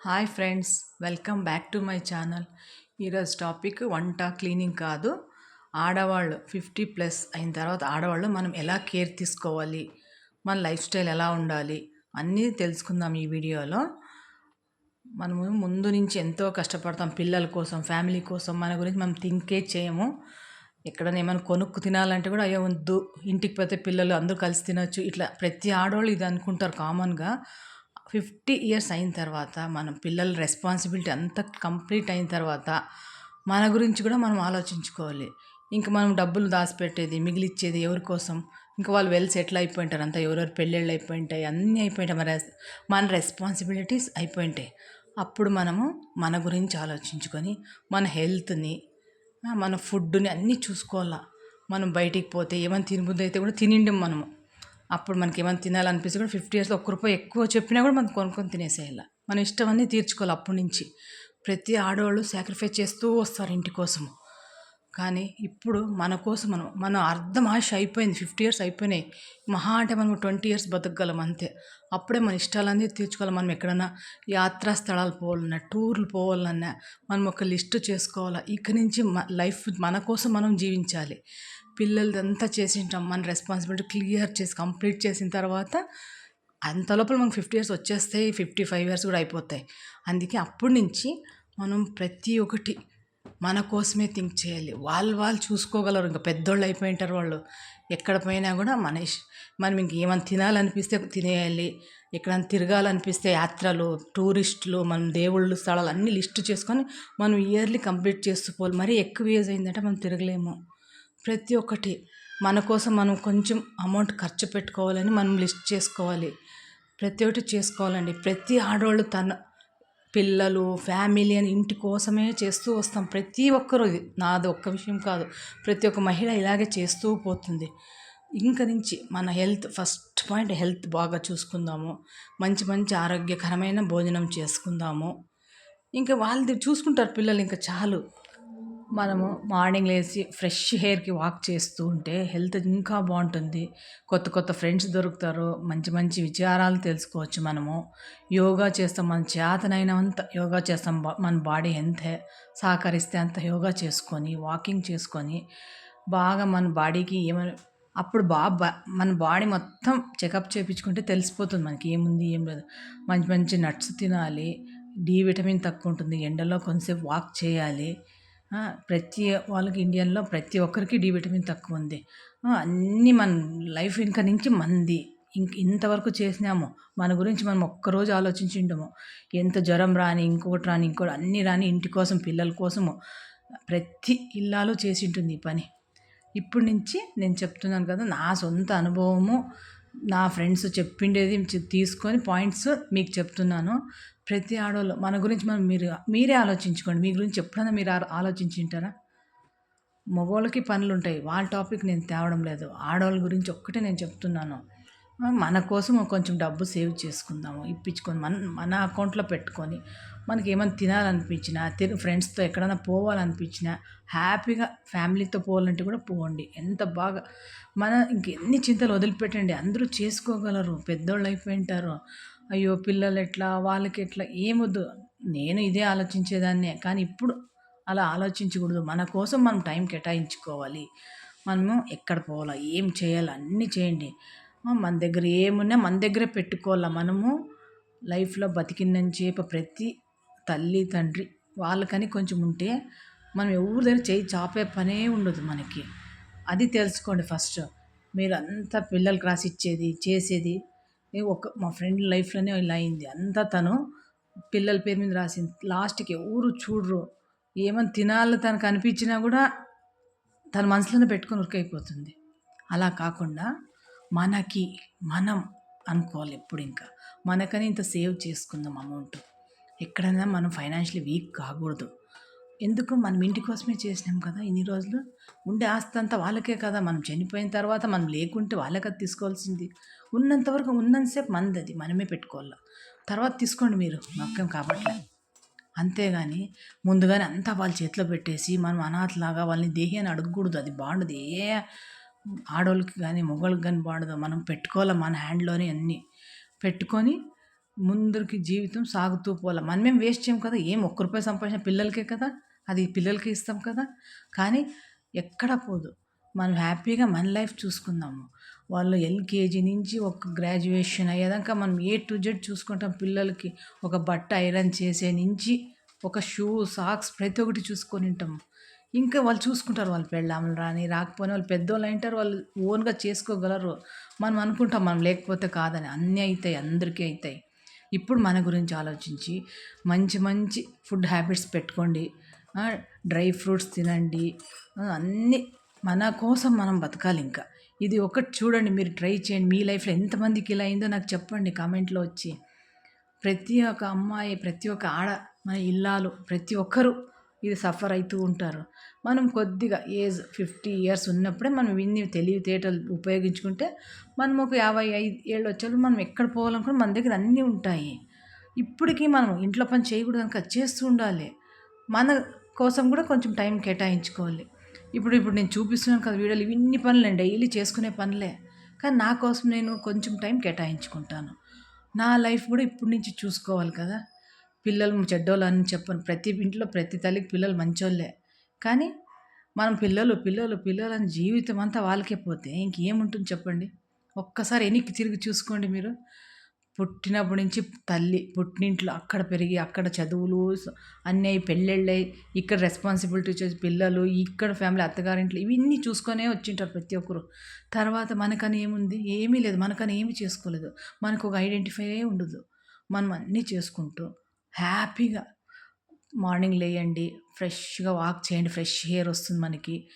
Hi friends welcome back to my channel. ఈరోజు topic వంట cleaning కాదు ఆడవాళ్ళు ఫిఫ్టీ ప్లస్ అయిన తర్వాత ఆడవాళ్ళు మనం ఎలా కేర్ తీసుకోవాలి మన లైఫ్ స్టైల్ ఎలా ఉండాలి అన్నీ తెలుసుకుందాం ఈ వీడియోలో. మనము ముందు నుంచి ఎంతో కష్టపడతాం పిల్లల కోసం ఫ్యామిలీ కోసం మన గురించి మనం థింకే చేయము. ఎక్కడైనా ఏమైనా కొనుక్కు తినాలంటే కూడా అయ్యో వద్దు ఇంటికి పోతే పిల్లలు అందరూ కలిసి తినొచ్చు. ఇట్లా ప్రతి ఆడవాళ్ళు ఇది అనుకుంటారు కామన్గా. ఫిఫ్టీ ఇయర్స్ అయిన తర్వాత మనం పిల్లల రెస్పాన్సిబిలిటీ అంతా కంప్లీట్ అయిన తర్వాత మన గురించి కూడా మనం ఆలోచించుకోవాలి. ఇంకా మనం డబ్బులు దాచిపెట్టేది మిగిలిచ్చేది ఎవరి కోసం? ఇంకా వాళ్ళు వెల్ సెటిల్ అయిపోయింటారు అంతా ఎవరెవరు పెళ్ళిళ్ళు అయిపోయింటాయి అన్నీ అయిపోయింటాయి. మన రెస్- మన రెస్పాన్సిబిలిటీస్ అయిపోయింటాయి. అప్పుడు మనము మన గురించి ఆలోచించుకొని మన హెల్త్ని మన ఫుడ్ని అన్నీ చూసుకోవాలా. మనం బయటికి పోతే ఏమైనా తినబుద్ధి అయితే కూడా తినిండం మనము. అప్పుడు మనకి ఏమైనా తినాలనిపిస్తే కూడా ఫిఫ్టీ ఇయర్స్లో ఒక్క రూపాయి ఎక్కువ చెప్పినా కూడా మనం కొనుక్కొని తినేసేయాలి. మన ఇష్టం అన్నీ తీర్చుకోవాలి అప్పటి నుంచి. ప్రతి ఆడవాళ్ళు సాక్రిఫైస్ చేస్తూ వస్తారు ఇంటి కోసము. కానీ ఇప్పుడు మన కోసం మనం మన అర్ధం ఆశ అయిపోయింది. ఫిఫ్టీ ఇయర్స్ అయిపోయినాయి. మహా అంటే మనం ట్వంటీ ఇయర్స్ బతకగలం అంతే. అప్పుడే మన ఇష్టాలన్నీ తీర్చుకోవాలి. మనం ఎక్కడన్నా యాత్రా స్థలాలు పోవాలన్నా టూర్లు పోవాలన్నా మనం ఒక లిస్ట్ చేసుకోవాలా. ఇక్కడి నుంచి మ లైఫ్ మన కోసం మనం జీవించాలి. పిల్లలదంతా చేసింటాం. మన రెస్పాన్సిబిలిటీ క్లియర్ చేసి కంప్లీట్ చేసిన తర్వాత అంత లోపల మనకు ఫిఫ్టీ ఇయర్స్ వచ్చేస్తాయి ఫిఫ్టీ ఫైవ్ ఇయర్స్ కూడా అయిపోతాయి. అందుకే అప్పటి నుంచి మనం ప్రతి ఒక్కటి మన కోసమే థింక్ చేయాలి. వాళ్ళు వాళ్ళు చూసుకోగలరు. ఇంకా పెద్దోళ్ళు అయిపోయింటారు వాళ్ళు. ఎక్కడ పోయినా కూడా మన మనం ఇంకేమైనా తినాలనిపిస్తే తినేయాలి. ఎక్కడైనా తిరగాలనిపిస్తే యాత్రలు టూరిస్టులు మనం దేవుళ్ళు స్థలాలు అన్నీ లిస్ట్ చేసుకొని మనం ఇయర్లీ కంప్లీట్ చేస్తూ మరీ ఎక్కువ ఏజ్ అయిందంటే మనం తిరగలేము. ప్రతి ఒక్కటి మన కోసం మనం కొంచెం అమౌంట్ ఖర్చు పెట్టుకోవాలని మనం లిస్ట్ చేసుకోవాలి. ప్రతి ఒక్కటి చేసుకోవాలండి. ప్రతి ఆడవాళ్ళు తన పిల్లలు ఫ్యామిలీ అని ఇంటి కోసమే చేస్తూ వస్తాం. ప్రతి ఒక్కరు ఇది. నాది ఒక్క విషయం కాదు. ప్రతి ఒక్క మహిళ ఇలాగే చేస్తూ పోతుంది. ఇంక నుంచి మన హెల్త్ ఫస్ట్ పాయింట్ హెల్త్ బాగా చూసుకుందాము. మంచి మంచి ఆరోగ్యకరమైన భోజనం చేసుకుందాము. ఇంకా వాళ్ళది చూసుకుంటారు పిల్లలు. ఇంకా చాలు. మనము మార్నింగ్ లేచి ఫ్రెష్ హెయిర్కి వాక్ చేస్తూ ఉంటే హెల్త్ ఇంకా బాగుంటుంది. కొత్త కొత్త ఫ్రెండ్స్ దొరుకుతారు. మంచి మంచి విచారాలు తెలుసుకోవచ్చు మనము. యోగా చేస్తాం మన చేతనైనంత యోగా చేస్తాం బా- మన బాడీ ఎంత సహకరిస్తే అంత యోగా చేసుకొని వాకింగ్ చేసుకొని బాగా మన బాడీకి ఏమైనా అప్పుడు బాగా మన బాడీ మొత్తం చెకప్ చేయించుకుంటే తెలిసిపోతుంది మనకి. ఏముంది ఏం లేదు. మంచి మంచి నట్స్ తినాలి. డి విటమిన్ తక్కువ ఉంటుంది. ఎండలో కొంతసేపు వాక్ చేయాలి. ప్రతి వాళ్ళకి ఇండియన్లో ప్రతి ఒక్కరికి డి విటమిన్ తక్కువ ఉంది. అన్నీ మన లైఫ్ ఇంకా నుంచి మంది ఇంక ఇంతవరకు చేసినాము. మన గురించి మనం ఒక్కరోజు ఆలోచించిండము. ఎంత జ్వరం రాని ఇంకొకటి రాని ఇంకోటి అన్నీ రాని ఇంటి కోసం పిల్లల కోసము ప్రతి ఇల్లాలు చేసి ఉంటుంది ఈ పని. ఇప్పటి నుంచి నేను చెప్తున్నాను కదా నా సొంత అనుభవము నా ఫ్రెండ్స్ చెప్పిండేది తీసుకొని పాయింట్స్ మీకు చెప్తున్నాను. ప్రతి ఆడవాళ్ళు మన గురించి మనం మీరు మీరే ఆలోచించుకోండి. మీ గురించి ఎప్పుడైనా మీరు ఆలోచించి ఉంటారా? మగవాళ్ళకి పనులు ఉంటాయి వాళ్ళ టాపిక్ నేను తేవడం లేదు. ఆడవాళ్ళ గురించి ఒక్కటే నేను చెప్తున్నాను. మన కోసం కొంచెం డబ్బు సేవ్ చేసుకుందాము. ఇప్పించుకొని మన మన అకౌంట్లో పెట్టుకొని మనకి ఏమైనా తినాలనిపించినా తిరు ఫ్రెండ్స్తో ఎక్కడైనా పోవాలనిపించినా హ్యాపీగా ఫ్యామిలీతో పోవాలంటే కూడా పోండి. ఎంత బాగా మన ఇంకెన్ని చింతలు వదిలిపెట్టండి. అందరూ చేసుకోగలరు. పెద్దోళ్ళు అయిపోయింటారు. అయ్యో పిల్లలు ఎట్లా వాళ్ళకి ఎట్లా ఏమొద్దు నేను ఇదే ఆలోచించేదాన్నే కానీ ఇప్పుడు అలా ఆలోచించకూడదు. మన కోసం మనం టైం కేటాయించుకోవాలి. మనము ఎక్కడ పోవాలా ఏం చేయాలి అన్నీ చేయండి. మన దగ్గర ఏమున్నా మన దగ్గరే పెట్టుకోవాలా. మనము లైఫ్లో బతికిందని ప్రతి తల్లి తండ్రి వాళ్ళకని కొంచెం ఉంటే మనం ఎవరి దగ్గర చేయి చాపే పనే ఉండదు మనకి. అది తెలుసుకోండి ఫస్ట్. మీరు అంతా పిల్లలకు రాసిచ్చేది చేసేది ఒక మా ఫ్రెండ్ లైఫ్లోనే ఇలా అయింది. అంతా తను పిల్లల పేరు మీద రాసింది. లాస్ట్కి ఎవరు చూడరు. ఏమని తినాలో తనకు అనిపించినా కూడా తన మనసులోనే పెట్టుకొని ఉరికైపోతుంది. అలా కాకుండా మనకి మనం అనుకోవాలి ఎప్పుడు ఇంకా. మనకని ఇంత సేవ్ చేసుకుందాం అమౌంట్. ఎక్కడైనా మనం ఫైనాన్షియలీ వీక్ కాకూడదు. ఎందుకు? మనం ఇంటి కోసమే చేసినాం కదా ఇన్ని రోజులు. ఉండే ఆస్తి అంతా వాళ్ళకే కదా. మనం చనిపోయిన తర్వాత మనం లేకుంటే వాళ్ళకి తీసుకోవాల్సింది. ఉన్నంతవరకు ఉన్నంతసేపు మనది అది మనమే పెట్టుకోవాలి. తర్వాత తీసుకోండి మీరు నాకేం కాబట్లే. అంతేగాని ముందుగానే అంతా వాళ్ళ చేతిలో పెట్టేసి మనం అనాథలాగా వాళ్ళని దేహి అని అడగకూడదు అది బాగుండదు. ఏ ఆడవాళ్ళకి కానీ మగవాళ్ళకి కానీ బాగుండదు. మనం పెట్టుకోవాలి మన హ్యాండ్లోనే అన్నీ. పెట్టుకొని ముందరికి జీవితం సాగుతూ పోవాలి. మనమేం వేస్ట్ చేయం కదా ఏం ఒక్క రూపాయి సంపాదించిన పిల్లలకే కదా అది పిల్లలకే ఇస్తాం కదా. కానీ ఎక్కడ పోదు. మనం హ్యాపీగా మన లైఫ్ చూసుకుందాము. వాళ్ళు ఎల్కేజీ నుంచి ఒక గ్రాడ్యుయేషన్ అయ్యేదాకా మనం ఏ టు జెడ్ చూసుకుంటాం పిల్లలకి. ఒక బట్ట ఐరన్ చేసే నుంచి ఒక షూ సాక్స్ ప్రతి ఒక్కటి చూసుకొని ఉంటాం. ఇంకా వాళ్ళు చూసుకుంటారు వాళ్ళు పెళ్ళాములు రాని రాకపోయినా వాళ్ళు పెద్దోళ్ళు అంటారు వాళ్ళు ఓన్గా చేసుకోగలరు. మనం అనుకుంటాం మనం లేకపోతే కాదని. అన్నీ అవుతాయి అందరికీ అవుతాయి ఇప్పుడు మన గురించి ఆలోచించి మంచి మంచి ఫుడ్ హ్యాబిట్స్ పెట్టుకోండి. డ్రై ఫ్రూట్స్ తినండి. అన్నీ మన కోసం మనం బతకాలి ఇంకా ఇది ఒకటి చూడండి మీరు ట్రై చేయండి. మీ లైఫ్లో ఎంతమందికి ఇలా అయిందో నాకు చెప్పండి కామెంట్లో వచ్చి. ప్రతి ఒక్క అమ్మాయి ప్రతి ఒక్క ఆడ మన ఇల్లాలు ప్రతి ఒక్కరు ఇది సఫర్ అవుతూ ఉంటారు. మనం కొద్దిగా ఏజ్ ఫిఫ్టీ ఇయర్స్ ఉన్నప్పుడే మనం ఇన్ని తెలివితేటలు ఉపయోగించుకుంటే మనం ఒక యాభై ఐదు ఏళ్ళు వచ్చేప్పుడు మనం ఎక్కడ పోవాలనుకున్నా మన దగ్గర అన్నీ ఉంటాయి. ఇప్పటికీ మనం ఇంట్లో పని చేయకూడదు కనుక చేస్తూ ఉండాలి. మన కోసం కూడా కొంచెం టైం కేటాయించుకోవాలి. ఇప్పుడు ఇప్పుడు నేను చూపిస్తున్నాను కదా వీడియోలు ఇవన్నీ పనులే డైలీ చేసుకునే పనులే. కానీ నా కోసం నేను కొంచెం టైం కేటాయించుకుంటాను. నా లైఫ్ కూడా ఇప్పటి నుంచి చూసుకోవాలి కదా. పిల్లలు చెడ్డోళ్ళు అని చెప్పను. ప్రతి ఇంట్లో ప్రతి తల్లికి పిల్లలు మంచోళ్ళే. కానీ మనం పిల్లలు పిల్లలు పిల్లలు అని జీవితం అంతా వాళ్ళకే పోతే ఇంకేముంటుంది చెప్పండి? ఒక్కసారి ఎనికి తిరిగి చూసుకోండి మీరు. పుట్టినప్పటి నుంచి తల్లి పుట్టినింట్లో అక్కడ పెరిగి అక్కడ చదువులు అన్నీ పెళ్ళిళ్ళై ఇక్కడ రెస్పాన్సిబిలిటీ వచ్చేసి పిల్లలు ఇక్కడ ఫ్యామిలీ అత్తగారింట్లో ఇవన్నీ చూసుకొనే వచ్చింటారు ప్రతి ఒక్కరు. తర్వాత మనకని ఏముంది? ఏమీ లేదు. మనకని ఏమీ చేసుకోలేదు. మనకు ఒక ఐడెంటిఫై ఉండదు. మనం అన్నీ చేసుకుంటూ హ్యాపీగా మార్నింగ్ లేయండి ఫ్రెష్గా వాక్ చేయండి ఫ్రెష్ హెయిర్ వస్తుంది మనకి.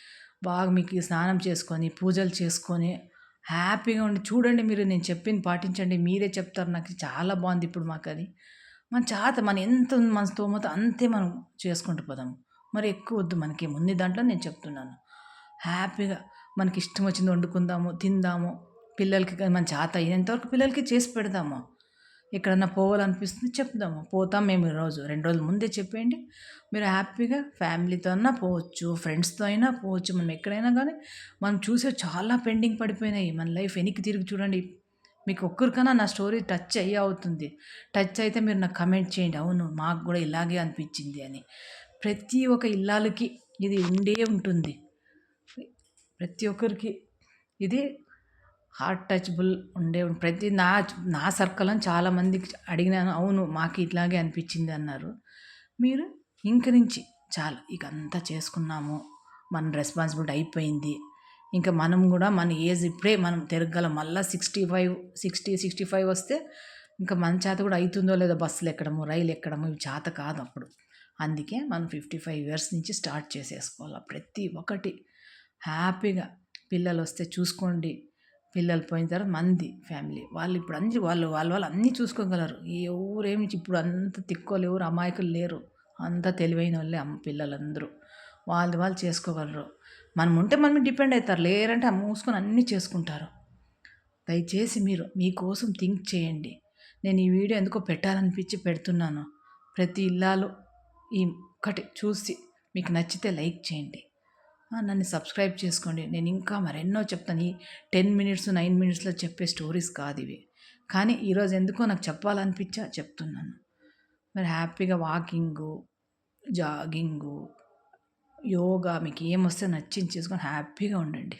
బాగా మీకు స్నానం చేసుకొని పూజలు చేసుకొని హ్యాపీగా ఉండి చూడండి మీరు నేను చెప్పింది పాటించండి మీరే చెప్తారు. నాకు చాలా బాగుంది ఇప్పుడు మాకు అది. మన చేత మన ఎంత మన స్తోమత అంతే మనం చేసుకుంటూ పోదాము మరి ఎక్కువ వద్దు మనకి ముందు దాంట్లో నేను చెప్తున్నాను. హ్యాపీగా మనకి ఇష్టం వచ్చింది వండుకుందాము తిందాము పిల్లలకి మన చేత అయినంతవరకు పిల్లలకి చేసి పెడదాము ఎక్కడన్నా పోవాలనిపిస్తుంది చెప్దాము. పోతాం మేము ఈరోజు. రెండు రోజుల ముందే చెప్పేయండి. మీరు హ్యాపీగా ఫ్యామిలీతో అయినా పోవచ్చు ఫ్రెండ్స్తో అయినా పోవచ్చు. మనం ఎక్కడైనా కానీ మనం చూసే చాలా పెండింగ్ పడిపోయినాయి మన లైఫ్. వెనక్కి తిరిగి చూడండి. మీకు ఒక్కరికైనా నా స్టోరీ టచ్ అయ్యి అవుతుంది. టచ్ అయితే మీరు నాకు కమెంట్ చేయండి. అవును మాకు కూడా ఇలాగే అనిపించింది అని. ప్రతి ఒక్క ఇల్లాలకి ఇది ఉండే ఉంటుంది. ప్రతి ఒక్కరికి ఇది హార్ట్ టచబుల్ ఉండే ప్రతి నా నా సర్కిల్ చాలామందికి అడిగినాను అవును మాకు ఇట్లాగే అనిపించింది అన్నారు. మీరు ఇంక నుంచి చాలు ఇక అంతా చేసుకున్నాము మన రెస్పాన్సిబిలిటీ అయిపోయింది. ఇంకా మనం కూడా మన ఏజ్ ఇప్పుడే మనం తిరగలం మళ్ళీ sixty five sixty sixty five వస్తే ఇంకా మన చేత కూడా అవుతుందో లేదో బస్సులు ఎక్కడము రైలు ఎక్కడము ఇవి చేత కాదు అప్పుడు. అందుకే మనం ఫిఫ్టీ ఫైవ్ ఇయర్స్ నుంచి స్టార్ట్ చేసేసుకోవాలి. ప్రతి ఒక్కటి హ్యాపీగా పిల్లలు వస్తే చూసుకోండి. పిల్లలు పోయిన తర్వాత మంది ఫ్యామిలీ. వాళ్ళు ఇప్పుడు అన్ని వాళ్ళు వాళ్ళ వాళ్ళు అన్నీ చూసుకోగలరు. ఎవరేమి ఇప్పుడు అంత తిక్కోలు ఎవరు అమాయకులు లేరు. అంత తెలివైన వాళ్ళే అమ్మ పిల్లలందరూ. వాళ్ళు వాళ్ళు చేసుకోగలరు. మనం ఉంటే మనం డిపెండ్ అవుతారు లేరంటే మూసుకొని అన్నీ చేసుకుంటారు. దయచేసి మీరు మీకోసం థింక్ చేయండి. నేను ఈ వీడియో ఎందుకో పెట్టాలనిపించి పెడుతున్నాను. ప్రతి ఇల్లాలు ఈ ఒక్కటి చూసి మీకు నచ్చితే లైక్ చేయండి. నన్ను సబ్స్క్రైబ్ చేసుకోండి. నేను ఇంకా మరెన్నో చెప్తాను. ఈ టెన్ మినిట్స్ నైన్ మినిట్స్లో చెప్పే స్టోరీస్ కాదు ఇవి. కానీ ఈరోజు ఎందుకో నాకు చెప్పాలనిపించా చెప్తున్నాను. మరి హ్యాపీగా వాకింగు జాగింగు యోగా మీకు ఏమొస్తే నచ్చింది చేసుకొని హ్యాపీగా ఉండండి.